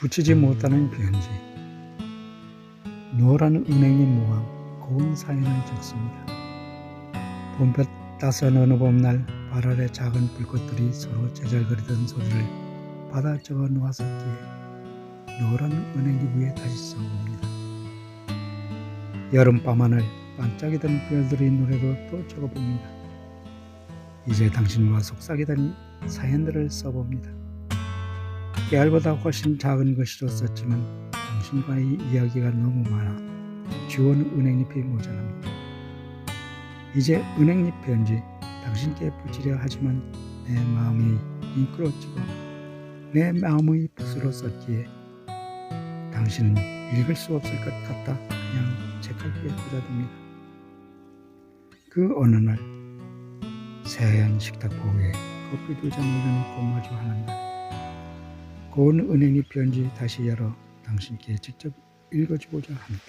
붙이지 못하는 편지 노란 은행잎 모아 고운 사연을 적습니다. 봄볕 따스한 어느 봄날 발 아래 작은 불꽃들이 서로 제잘거리던 소리를 받아 적어 놓았었기에 노란 은행잎 위에 다시 써봅니다. 여름밤 하늘 반짝이던 별들의 노래도 또 적어봅니다. 이제 당신과 속삭이던 사연들을 써봅니다. 깨알보다 훨씬 작은 것이로 썼지만 당신과의 이야기가 너무 많아 지원 은행잎이 모자랍니다. 이제 은행잎 편지 당신께 붙이려 하지만 내 마음이 잉크로지고 내 마음의 붓으로 썼기에 당신은 읽을 수 없을 것 같다 그냥 책갈피에 꽂아둡니다. 그 어느 날 새하얀 식탁 보에 커피 두 잔 올려놓고 마주하는 날 고운 은행잎 편지 다시 열어 당신께 직접 읽어주고자 합니다.